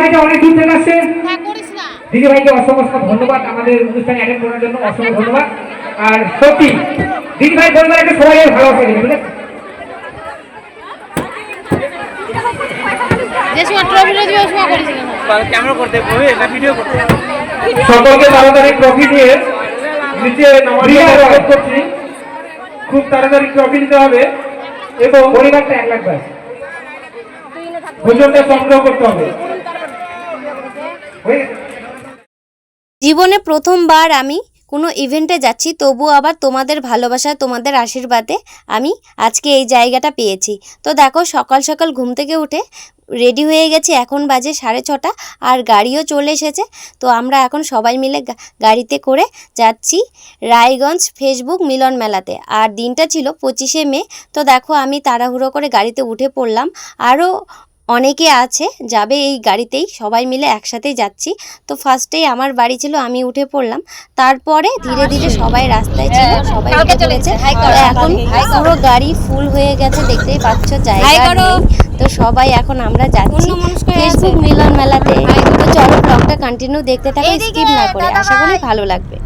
ভাইটা অনেক দূর থেকে আসছে। হ্যাঁ দিদি ভাইকে অসংখ্য অসংখ্য ধন্যবাদ। আমাদের অনুষ্ঠানে অ্যাটেন্ড করার জন্য অসংখ্য ধন্যবাদ। আর সত্যি দিদি ভাই পরিবার একটা সবাই ভালোবাসা দেবে সকলকে তাড়াতাড়ি ট্রফি দিয়ে নিচে করছি। খুব তাড়াতাড়ি ট্রফি দিতে হবে এবং পরিবারটা এক লাখ ব্যাস ভোজনটা সংগ্রহ করতে হবে? জীবনে প্রথমবার আমি কোনো ইভেন্টে যাচ্ছি, তবুও আবার তোমাদের ভালোবাসা, তোমাদের আশীর্বাদে আমি আজকে এই জায়গাটা পেয়েছি। তো দেখো, সকাল সকাল ঘুম থেকে উঠে রেডি হয়ে গেছি, এখন বাজে সাড়ে ছটা আর গাড়িও চলে এসেছে। তো আমরা এখন সবাই মিলে গাড়িতে করে যাচ্ছি রায়গঞ্জ ফেসবুক মিলন মেলাতে। আর দিনটা ছিল পঁচিশে মে, তো দেখো আমি তাড়াহুড়ো করে গাড়িতে উঠে পড়লাম। আরও অনেকে আছে যাবে এই গাড়িতেই সবাই মিলে একসাথেই যাচ্ছি। তো ফার্স্টেই আমার বাড়ি ছিল আমি উঠে পড়লাম। তারপরে ধীরে ধীরে সবাই রাস্তায় ছিল সবাই উঠে পড়েছে। এখন পুরো গাড়ি ফুল হয়ে গেছে দেখতেই পাচ্ছ জায়গা নেই। তো সবাই এখন আমরা যাচ্ছি ফেসবুক মিলন মেলাতে তো চলো ব্লগটা কন্টিনিউ দেখতে থাকো স্কিপ না করে। আশা করি ভালো লাগবে।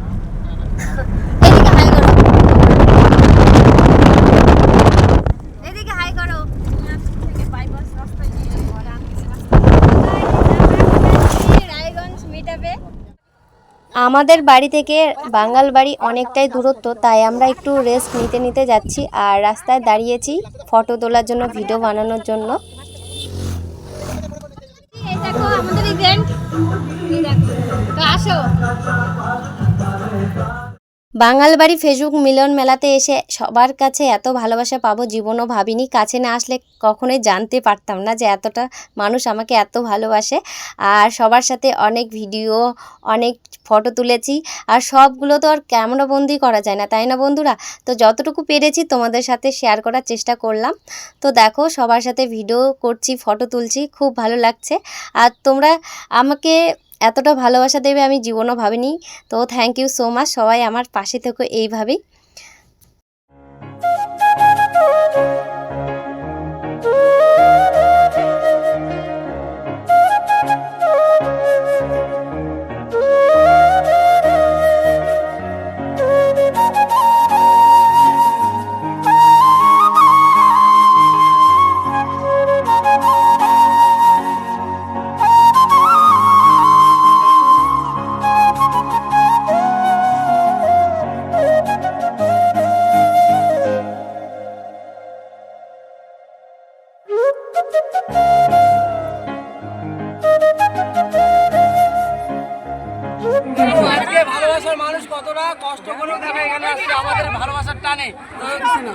আমাদের বাড়ি থেকে বাঙাল বাড়ি অনেকটাই দূরত্ব, তাই আমরা একটু রেস্ট নিতে নিতে যাচ্ছি আর রাস্তায় দাঁড়িয়েছি ফটো তোলার জন্য ভিডিও বানানোর জন্য। আমাদের আসো। বাঙাল বাড়ি ফেসবুক মিলন মেলাতে এসে সবার কাছে এত ভালোবাসা পাবো জীবনও ভাবিনি, কাছে না আসলে কখনোই জানতে পারতাম না যে এতটা মানুষ আমাকে এত ভালোবাসে। আর সবার সাথে অনেক ভিডিও, অনেক ফটো তুলেছি, আর সবগুলো তো আর ক্যামেরা বন্দি করা যায় না, তাই না বন্ধুরা? তো যতটুকু পেরেছি তোমাদের সাথে শেয়ার করার চেষ্টা করলাম। তো দেখো, সবার সাথে ভিডিও করছি, ফটো তুলছি, খুব ভালো লাগছে। আর তোমরা আমাকে এতটা ভালোবাসা দেবে আমি জীবনও ভাবিনি। তো থ্যাংক ইউ সো মাচ সবাই আমার পাশে থেকো এইভাবেই। দেখো এখানে আসছে আমাদের ভালোবাসার টানে।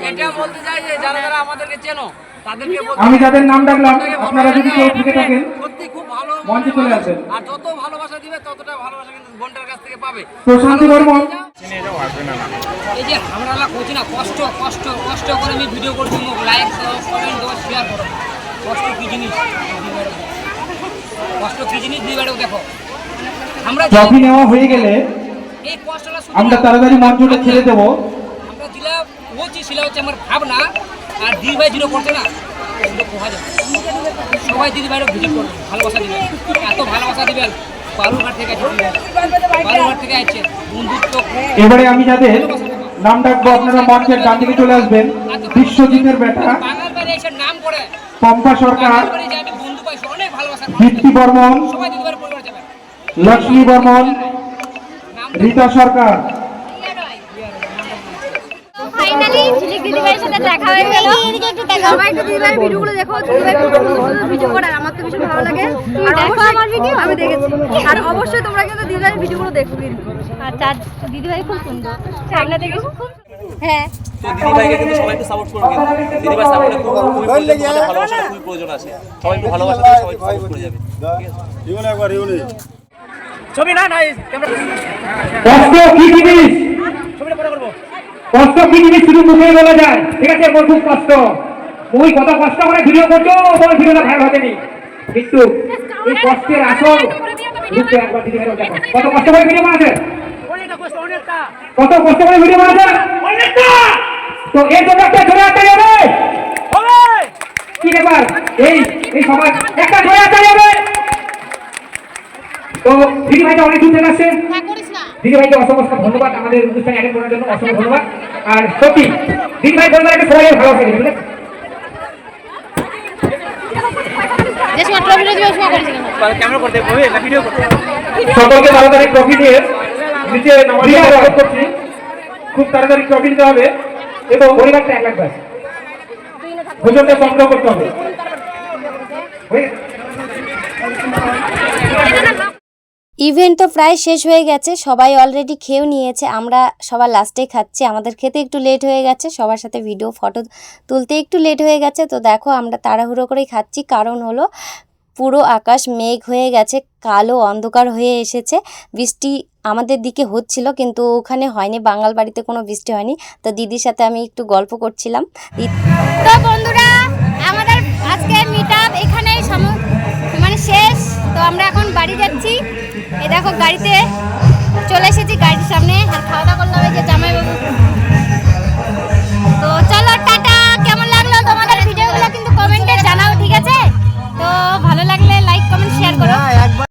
এটা বলতে চাই যে যারা যারা আমাদেরকে চেনো তাদেরকে আমি যাদের নাম ডাকলাম আপনারা যদি কেউ থেকে থাকেন সত্যি খুব ভালো মঞ্চে চলে আসেন। আর যত ভালোবাসা দিবে ততটা ভালোবাসা কিন্তু বোনটার কাছ থেকে পাবে। প্রশান্তি বর্মন। এই যে আমরা কষ্ট কষ্ট কষ্ট করে আমি ভিডিও করছি লাইক কমেন্ট দেবো শেয়ার করো। কষ্ট কি জিনিস? কষ্ট কি জিনিস? বেড়েও দেখো। আমরা ট্রফি নেওয়া হয়ে গেলে আমরা তাড়াতাড়ি মঞ্চটা ছেড়ে দেবো। আমরা দিলা বলছি সেটা হচ্ছে আমার ভাবনা আর দিদি ভাই যেটা করছে না সবাই দিদি ভাইরা ভিজিট করবে ভালোবাসা দিবেন। এত ভালোবাসা দিবেন থেকে বন্ধুত্ব। এবারে আমি যাদের নাম ডাকবো আপনারা মঞ্চের ডান দিকে চলে আসবেন। বিশ্বজিতের বেটা নাম করে। পম্পা সরকার দীপ্তি বর্মন লক্ষ্মী বর্মন রীতা সরকার। ফাইনালি ঝিলিক দিদি সাথে দেখা হয়ে গেল। এদিকে একটু দেখো। সবাই একটু দিদি ভিডিওগুলো দেখো। দিদি ভাই খুব সুন্দর সুন্দর ভিডিও করে আমার তো ভীষণ ভালো লাগে। আর দেখো আমার ভিডিও আমি দেখেছি। আর অবশ্যই তোমরা কিন্তু দিদি ভিডিওগুলো দেখো আচ্ছা দিদি খুব সুন্দর। সামনে থেকে খুব হ্যাঁ। কিন্তু সবাই একটু সাপোর্ট করবে খুব ভালোবাসা খুবই প্রয়োজন আছে। সবাই একটু ভালোবাসা সবাই সাপোর্ট করে যাবে। ছবি না নাই কষ্ট কি জিনিস? ছবিটা পরে করব কষ্ট কি জিনিস? শুধু মুখে বলা যায়। ঠিক আছে ওর খুব কষ্ট। ওই কত কষ্ট করে ভিডিও করছ ওর ভিডিওটা ভাইরাল হতেনি কিন্তু এই কষ্টের আসল রূপটা একবার দিদি ভাইরাল দেখো। কত কষ্ট করে ভিডিও কষ্ট কত কষ্ট করে ভিডিও অনেকটা! তো এর জন্য একটা ধরে আসতে যাবে। কি ব্যাপার এই এই সমাজ একটা ধরে আসতে যাবে। তো দিদি ভাইটা অনেক দূর থেকে আসছে দিদি ভাইকে অসংখ্য ধন্যবাদ। আমাদের অনুষ্ঠানে অ্যাটেন্ড করার জন্য অসংখ্য ধন্যবাদ। আর সত্যি দিদি ভাই সবাই বুঝলেন ক্যামেরা করতে হবে না। ভিডিও করতে সকলকে তাড়াতাড়ি ট্রফি দিয়ে নিচে করছি। খুব তাড়াতাড়ি ট্রফি দিতে হবে এবং পরিবারটা এক লাখ ব্যাস ভোজনটা সংগ্রহ করতে হবে। হয়ে? ইভেন্ট তো প্রায় শেষ হয়ে গেছে, সবাই অলরেডি খেয়েও নিয়েছে, আমরা সবার লাস্টে খাচ্ছি, আমাদের খেতে একটু লেট হয়ে গেছে, সবার সাথে ভিডিও ফটো তুলতে একটু লেট হয়ে গেছে, তো দেখো আমরা তাড়াহুড়ো করেই খাচ্ছি, কারণ হলো পুরো আকাশ মেঘ হয়ে গেছে, কালো অন্ধকার হয়ে এসেছে, বৃষ্টি আমাদের দিকে হচ্ছিল, কিন্তু ওখানে হয়নি, বাঙাল বাড়িতে কোনো বৃষ্টি হয়নি, তো দিদির সাথে আমি একটু গল্প করছিলাম। তো বন্ধুরা, আমাদের আজকে মিট আপ এখানেই মানে শেষ, তো আমরা এখন বাড়ি যাচ্ছি। এই দেখো গাড়িতে চলে এসেছি গাড়ির সামনে।